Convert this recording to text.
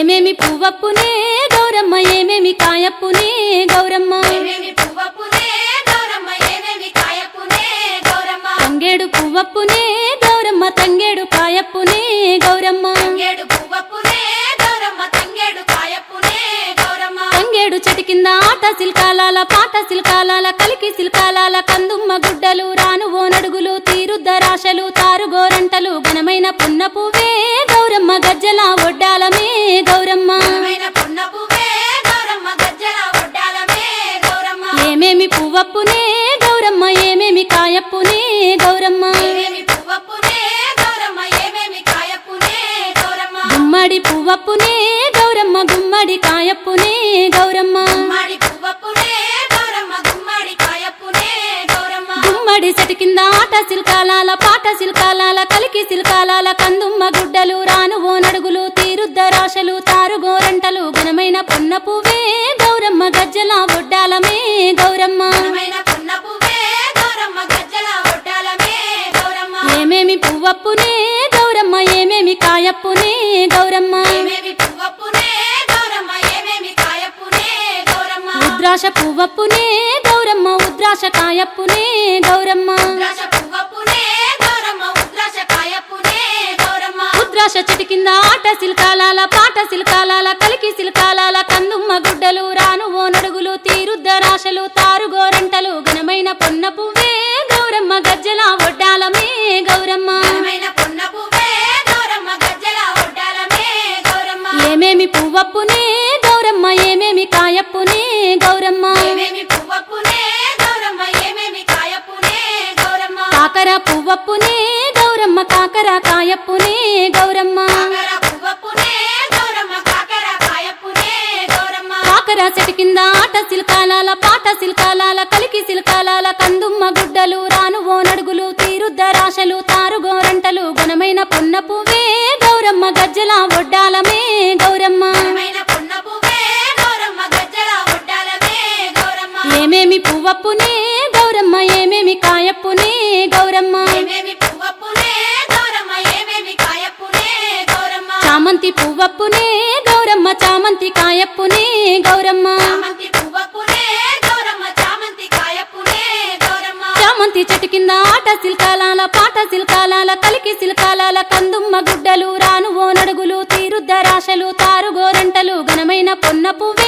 ఏమేమి పువ్వప్పునే గౌరమ్మ ఏమేమి కాయప్పునే గౌరమ్మ? తంగేడు పువ్వప్పునే గౌరమ్మ తంగేడు కాయప్పునే గౌరమ్మ. తంగేడు పువ్వప్పునే గౌరమ్మ తంగేడు కాయప్పునే గౌరమ్మ. తంగేడు చెట్టు కింద ఆట సిల్కాలాల పాట సిల్కాలాల కలికి సిల్కాలాల కందుమ్మ గుడ్డలు రాను ఓ నడుగులు తీరుద్దరాశలు తారుగోరంటలు ఘనమైన పున్న పువ్వే గౌరమ్మ గజ్జల ఏమేమి పువ్వప్పునే గౌరమ్మ ఏమేమి కాయప్పునే గౌరమ్మ? గుమ్మడి పువ్వప్పునే గౌరమ్మ గుమ్మడి కాయప్పునే గౌరమ్మ. గుమ్మడి చెట్టు కింద ఆట సిల్కాలాల పాట సిల్కాలాల కలికి సిల్కాలాల కందుమ్మ గుడ్డలు రాను ఓ నడుగులు తీరుద్దరాశలు తారుగోరంటలు ఘనమైన పొన్న పువ్వే గౌరమ్మ గజ్జల ఒడ్డాలమే గౌరమ్మ. ఏమేమి పువ్వప్పునే గౌరమ్మ ఏమేమి కాయప్పునే గౌరమ్మ. ఏమేమి పువ్వప్పునే గౌరమ్మ ఏమేమి కాయప్పునే గౌరమ్మ. ఉద్రాశ పువ్వప్పునే గౌరమ్మ ఉద్రాశ కాయప్పునే గౌరమ్మ. ఉద్రాశ చెట్టు కింద ఆట సిల్కాలాల పాట సిల్కాలాల కలికి రాను నడుగులు తీరుద్దరాశలు తారుగోరంటలు ఘనమైన పొన్న పువ్వే గౌరమ్మ గజ్జల ఒడ్డాలమే గౌరమ్మ. ఏమేమి పువ్వప్పునే గౌరమ్మ ఏమేమి కాయప్పునే గౌరమ్మ. కాకర పువ్వప్పునే గౌరమ్మ కాకర కాయప్పునే గౌరమ్మ. చెట్టు కింద ఆట సిల్కాలాల పాట సిల్కాలాల కలికి సిల్కాలాల కందుమ్మ గుడ్డలు రాను ఓ నడుగులు తీరుద్దరాశలు తారుగోరంటలు ఘనమైన పున్న పువ్వే గౌరమ్మ గజ్జల ఒడ్డాలమే గౌరమ్మ. ఏమేమి పువ్వప్పునే గౌరమ్మ ఏమేమి కాయప్పునే గౌరమ్మ. చామంతి పువ్వప్పునే గౌరమ్మ చామంతి కాయప్పునే గౌరమ్మ. చామంతి చెట్టు కింద ఆట శిల్కాల పాట శిల్కాల కలికి శిల్కాల కందుమ్మ గుడ్డలు రాను తీరుద్ద రాశలు తీరుద్దరాశలు తారుగోరంటలు ఘనమైన పొన్న పువ్వు